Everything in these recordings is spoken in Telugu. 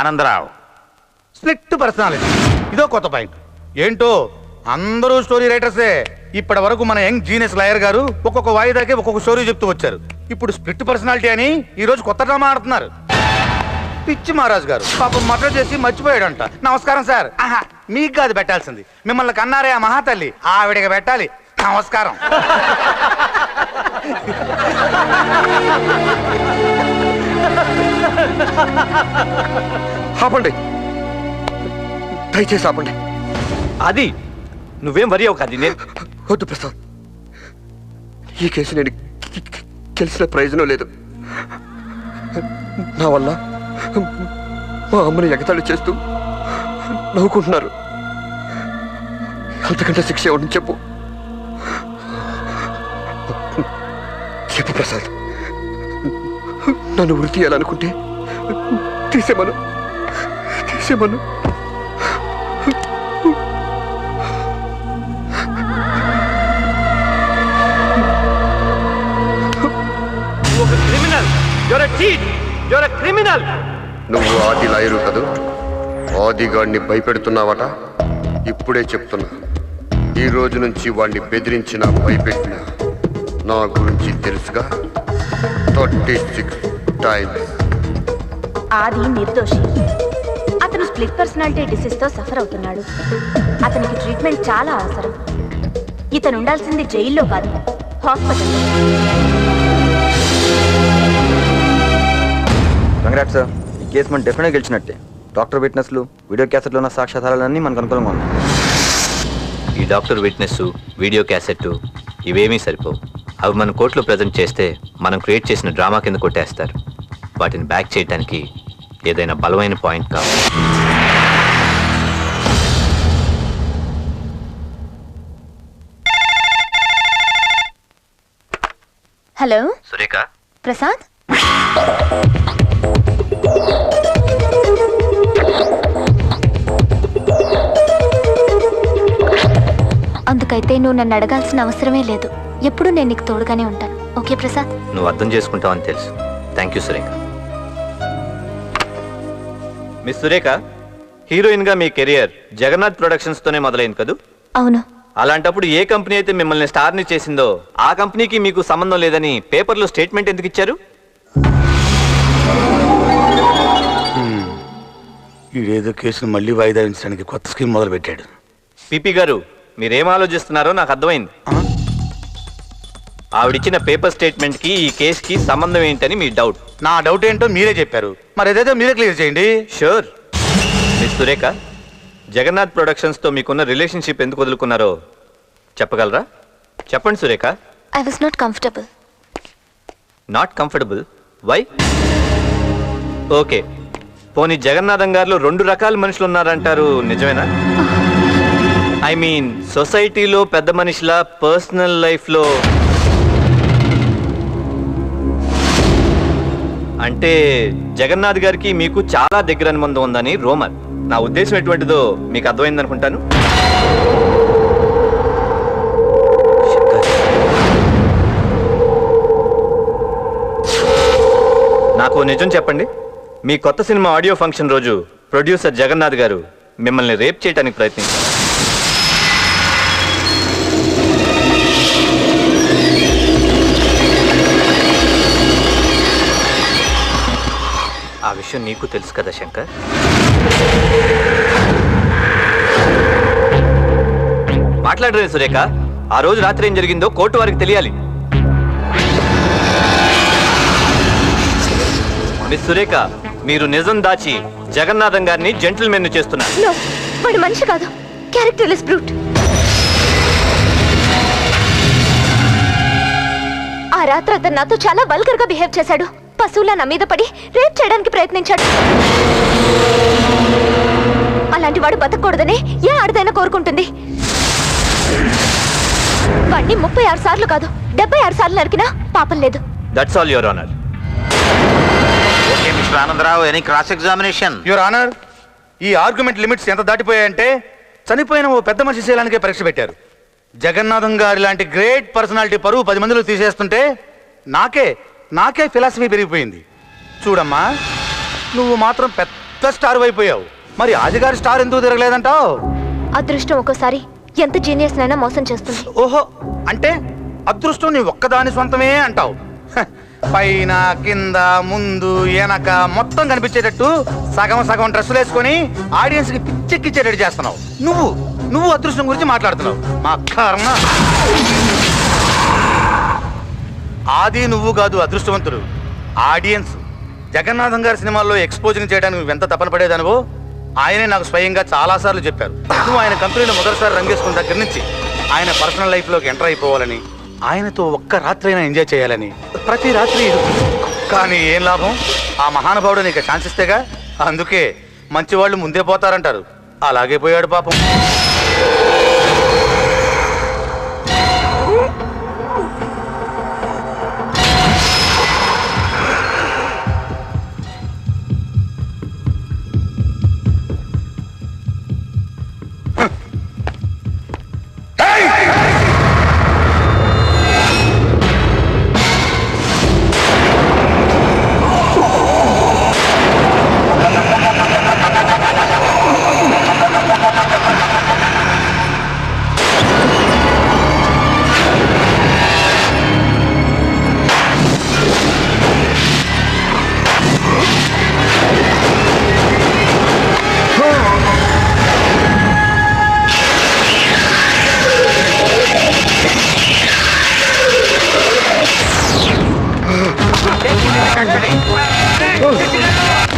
ఆనందరావు. Split personality. ఇదో కొత్త పాయింట్. ఏంటో? అందరూ స్టోరీ రైటర్సే. ఇప్పటి వరకు మన యంగ్ జీనియస్ లాయర్ గారు ఒక్కొక్క వాయిదాకి ఒక్కొక్క స్టోరీ చెప్తూ వచ్చారు. ఇప్పుడు స్ప్లిట్ పర్సనాలిటీ అని ఈ రోజు కొత్త డ్రామా ఆడుతున్నారు. పిచ్చి మహారాజ్ గారు పాపం మటర్ చేసి మర్చిపోయాడంట. నమస్కారం సార్. ఆహా మీకు కాదు పెట్టాల్సింది. మిమ్మల్ని కన్నారే ఆ మహాతల్లి. ఆవిడకి పెట్టాలి. నమస్కారం. ఆపండి. దయచేసి ఆపండి. అది నువ్వేం వరి అవ్వకు అది నేను వద్దు ప్రసాద్. ఈ కేసు నేను గెలిచిన ప్రయోజనం లేదు. నా వల్ల మా అమ్మని ఎగతాళి చేస్తూ నవ్వుకుంటున్నారు. అంతకంటే శిక్ష ఇవ్వడం చెప్పు? చెప్పు ప్రసాద్. నన్ను ఉరి తీయాలనుకుంటే తీసేమను. తీసేమను నువ్వు ఆది లాయరు కదూ? ఆదిగాడిని భయపెడుతున్నావట? ఇప్పుడే చెప్తున్నా. ఈ రోజు నుంచి వాడిని బెదిరించిన భయపెట్టిన నా గురించి తెలుసుగా? Thirty six. టైమ్స్ ఆది నిర్దోషి. అతను స్ప్లిట్ పర్సనాలిటీ డిసీజ్తో సఫర్ అవుతున్నాడు. అతనికి ట్రీట్మెంట్ చాలా అవసరం. ఇతను ఉండాల్సింది జైల్లో కాదు హాస్పిటల్లో. కంగ్రాట్ సార్ ఈ కేసు మనం డెఫినెట్గా గెలిచినట్టే. డాక్టర్ విట్నెస్లు వీడియో క్యాసెట్లో ఉన్న సాక్ష్యాధారాలన్నీ మనకు అనుకూలంగా ఉన్నాయి. ఈ డాక్టర్ విట్నెస్ వీడియో క్యాసెట్ ఇవేమీ సరిపోవు. అవి మనం కోర్టులో ప్రజెంట్ చేస్తే మనం క్రియేట్ చేసిన డ్రామా కింద కొట్టేస్తారు. వాటిని బ్యాక్ చేయడానికి ఏదైనా బలమైన పాయింట్ కావాలి. హలో? సురేఖ? ప్రసాద్? అందుకైతే నువ్వు నన్ను అడగాల్సిన అవసరమే లేదు. ఎప్పుడు నేను నీకు తోడుగానే ఉంటాను. ఓకే ప్రసాద్? నువ్వు అర్థం చేసుకుంటావని తెలుసు. Thank you Surekha. Miss Surekha హీరోయిన్గా మీ కెరియర్ జగన్నాథ్ ప్రొడక్షన్స్తోనే మొదలైంది కదూ? అవును. అలాంటప్పుడు ఏ కంపెనీ అయితే మిమ్మల్ని స్టార్ని చేసిందో ఆ కంపెనీకి మీకు సంబంధం లేదని పేపర్లో స్టేట్మెంట్ ఎందుకు ఇచ్చారు? ఈడేదో కేసును మళ్ళీ వాయిదా వేయించడానికి కొత్త స్కీమ్ మొదలు పెట్టాడు పిపి గారు మీరేం ఆలోచిస్తున్నారో నాకు అర్థమైంది. ఆవిడిచ్చిన పేపర్ స్టేట్మెంట్కి ఈ కేసుకి సంబంధం ఏంటని మీ డౌట్. నా డౌట్ ఏంటో మీరే చెప్పారు. మరి ఏదైతే మీరే క్లియర్ చేయండి. షూర్. మిస్ సురేఖ జగన్నాథ్ ప్రొడక్షన్స్తో మీకున్న రిలేషన్షిప్ ఎందుకు వదులుకున్నారో చెప్పగలరా? చెప్పండి Surekha. I was not comfortable not comfortable why okay పోనీ జగన్నాథం గారిలో రెండు రకాల మనుషులు ఉన్నారంటారు నిజమేనా ఐ మీన్ సొసైటీలో పెద్ద మనిషిలా పర్సనల్ లైఫ్లో అంటే జగన్నాథ్ గారికి మీకు చాలా దగ్గర అనుబంధం ఉందని రోమర్. నా ఉద్దేశం ఎటువంటిదో మీకు అర్థమైంది అనుకుంటాను నాకు నిజం చెప్పండి. మీ కొత్త సినిమా ఆడియో ఫంక్షన్ రోజు ప్రొడ్యూసర్ జగన్నాథ్ గారు మిమ్మల్ని రేప్ చేయడానికి ప్రయత్నించారు. ఆ విషయం నీకు తెలుసు కదా శంకర్? మాట్లాడరే సురేఖ. ఆ రోజు రాత్రి ఏం జరిగిందో కోర్టు వారికి తెలియాలి. మిస్ సురేఖ మీరు నిజం దాచి జగన్నాథం గారిని జెంటిల్మెన్ చేస్తున్నారు. వాడు మనిషి కాదు. క్యారెక్టర్లెస్ బ్రూట్ ఆ రాత్రి అతను నాతో చాలా వల్గర్గా బిహేవ్ చేశాడు. పశువుల నా మీద పడి రేప్ చేయడానికి ప్రయత్నించాడు. అలాంటి వాడు బతకూడదని ఏ ఆడదైనా కోరుకుంటుంది. వాడిని ముప్పై ఆరు సార్లు కాదు డెబ్బై ఆరు సార్లు నరికినా పాపం లేదు. That's all your honour okay mister Anandarao any cross examination your honour ఈ ఆర్గ్యుమెంట్ లిమిట్స్ ఎంత దాటిపోయాయంటే చనిపోయిన ఓ పెద్ద మనిషి శీలానికే పరీక్ష పెట్టారు. జగన్నాథం గారి లాంటి గ్రేట్ పర్సనాలిటీ పరువు పది మందిలో తీసేస్తుంటే నాకే నాకే ఫిలాసఫీ పెరిగిపోయింది. చూడమ్మా నువ్వు మాత్రం పెద్ద స్టార్ అయిపోయావు. మరి ఆదిగారి స్టార్ ఎందుకు తిరగలేదంటావు? అదృష్టం ఒక్కోసారి ఎంత జీనియస్ నైనా మోసం చేస్తుంది. ఓహో అంటే అదృష్టం నీ ఒక్కదాని సొంతమే అంటావు. పైన కింద ముందు వెనక మొత్తం కనిపించేటట్టు సగం సగం డ్రెస్సులు వేసుకొని ఆడియన్స్కి పిచ్చెక్కిచ్చేటట్టు చేస్తున్నావు. నువ్వు నువ్వు అదృష్టం గురించి మాట్లాడుతున్నావు. మా కర్మ ఆది నువ్వు కాదు అదృష్టవంతుడు. ఆడియన్స్. జగన్నాథం గారి సినిమాల్లో ఎక్స్పోజింగ్ చేయడానికి నువ్వు ఎంత తపన పడేదానివో ఆయనే నాకు స్వయంగా చాలాసార్లు చెప్పారు. నువ్వు ఆయన కంపెనీలో మొదటిసారి రంగేసుకున్న దగ్గర నుంచి ఆయన పర్సనల్ లైఫ్లోకి ఎంటర్ అయిపోవాలని ఆయనతో ఒక్క రాత్రి అయినా ఎంజాయ్ చేయాలని ప్రతి రాత్రి కానీ ఏం లాభం? ఆ మహానుభావుడు నీకు ఛాన్స్ ఇస్తేగా అందుకే మంచి వాళ్ళు ముందే పోతారంటారు. అలాగే పోయాడు పాపం.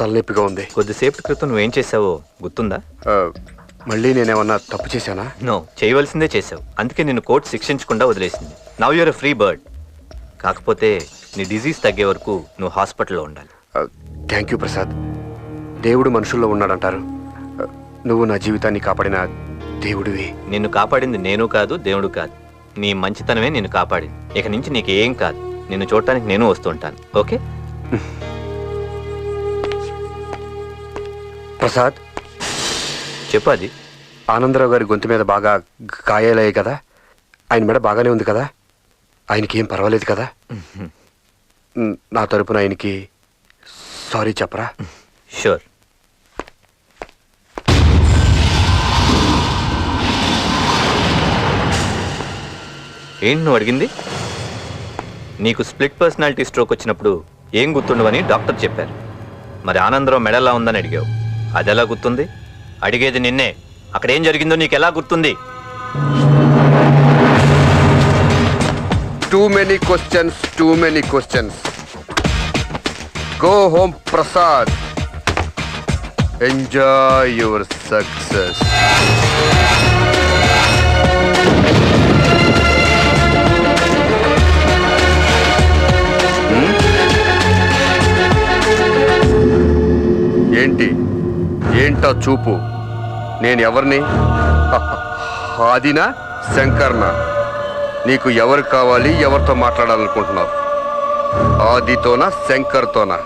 తలనొప్పిగా ఉంది. కొద్దిసేపటి క్రితం నువ్వేం చేసావో గుర్తుందా? మళ్ళీ నేనేమన్నా తప్పు చేశానా? నో చేయవలసిందే చేసావు అందుకే నిన్ను కోర్టు శిక్షించకుండా వదిలేసింది. నవ్ యూర్ ఫ్రీ బర్డ్ కాకపోతే నీ డిజీజ్ తగ్గే వరకు నువ్వు హాస్పిటల్లో ఉండాలి. Thank you Prasad. దేవుడు మనుషుల్లో ఉన్నాడంటారు. నువ్వు నా జీవితాన్ని కాపాడిన దేవుడివి. నిన్ను కాపాడింది నేను కాదు దేవుడు కాదు. నీ మంచితనమే నిన్ను కాపాడింది. ఇక నుంచి నీకు ఏం కాదు. నిన్ను చూడటానికి నేను వస్తుంటాను ఓకే? ప్రసాద్ చెప్పు అది. ఆనందరావు గారి గొంతు మీద బాగా గాయాలయ్యాయి కదా. ఆయన మెడ బాగానే ఉంది కదా. ఆయనకి ఏం పర్వాలేదు కదా. నా తరపున ఆయనకి సారీ చెప్పరా? షూర్. ఏంటి నువ్వు అడిగింది? నీకు స్ప్లిట్ పర్సనాలిటీ స్ట్రోక్ వచ్చినప్పుడు ఏం గుర్తుండవని డాక్టర్ చెప్పారు. మరి ఆనందరావు మెడలా ఉందని అడిగావు. అదెలా గుర్తుంది? అడిగేది నిన్నే. అక్కడ ఏం జరిగిందో నీకు ఎలా గుర్తుంది? Too many questions too many questions go home Prasad enjoy your success ఏంటా చూపు. నేను ఎవరిని? ఆదినా శంకర్నా? నీకు ఎవరు కావాలి ఎవరితో మాట్లాడాలనుకుంటున్నావు? ఆదితోనా శంకర్తోనా?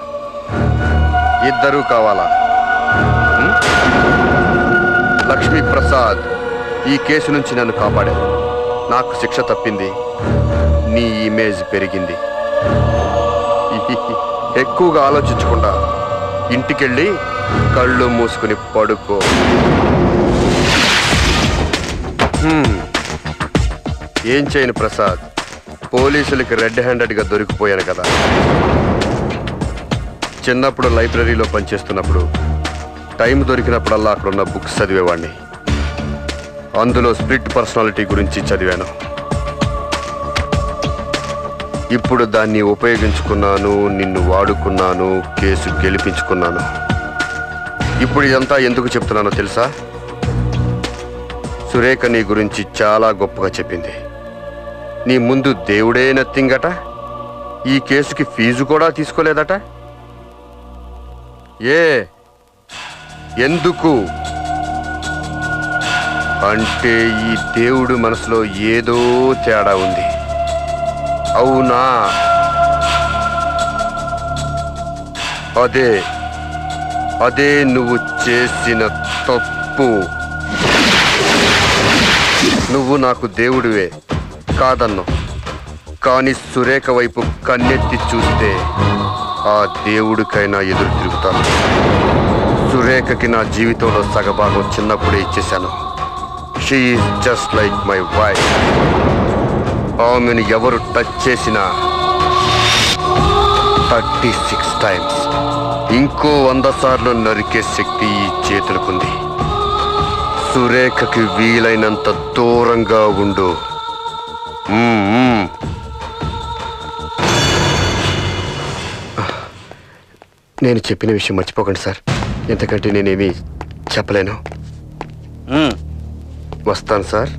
ఇద్దరూ కావాలా? లక్ష్మీప్రసాద్ లక్ష్మీ ప్రసాద్ ఈ కేసు నుంచి నన్ను కాపాడే నాకు శిక్ష తప్పింది. నీ ఇమేజ్ పెరిగింది. ఎక్కువగా ఆలోచించకుండా ఇంటికెళ్ళి కళ్ళు మూసుకుని పడుకో. ఏం చేయను ప్రసాద్? పోలీసులకి రెడ్ హ్యాండెడ్గా దొరికిపోయాను కదా. చిన్నప్పుడు లైబ్రరీలో పనిచేస్తున్నప్పుడు టైం దొరికినప్పుడల్లా అక్కడున్న బుక్స్ చదివేవాడిని అందులో స్ప్లిట్ పర్సనాలిటీ గురించి చదివాను. ఇప్పుడు దాన్ని ఉపయోగించుకున్నాను నిన్ను వాడుకున్నాను కేసు గెలిపించుకున్నాను. ఇప్పుడు ఇదంతా ఎందుకు చెప్తున్నానో తెలుసా? సురేఖ నీ గురించి చాలా గొప్పగా చెప్పింది. నీ ముందు దేవుడే నత్తింగట ఈ కేసుకి ఫీజు కూడా తీసుకోలేదట. ఏ ఎందుకు? అంటే ఈ దేవుడు మనసులో ఏదో తేడా ఉంది. అవునా? అదే అదే నువ్వు చేసిన తప్పు. నువ్వు నాకు దేవుడివే కాదన్ను. కానీ సురేఖ వైపు కన్నెత్తి చూస్తే ఆ దేవుడికైనా ఎదురు తిరుగుతాను. సురేఖకి నా జీవితంలో సగభాగం చిన్నప్పుడే ఇచ్చేశాను. She just like my wife ఆమెను ఎవరు టచ్ చేసినా థర్టీ సిక్స్ టైమ్స్ ఇంకో వంద సార్లు నరికే శక్తి ఈ చేతులకుంది. సురేఖకి వీలైనంత దూరంగా ఉండు. నేను చెప్పిన విషయం మర్చిపోకండి సార్. ఎంతకంటే నేనేమీ చెప్పలేను. వస్తాను సార్.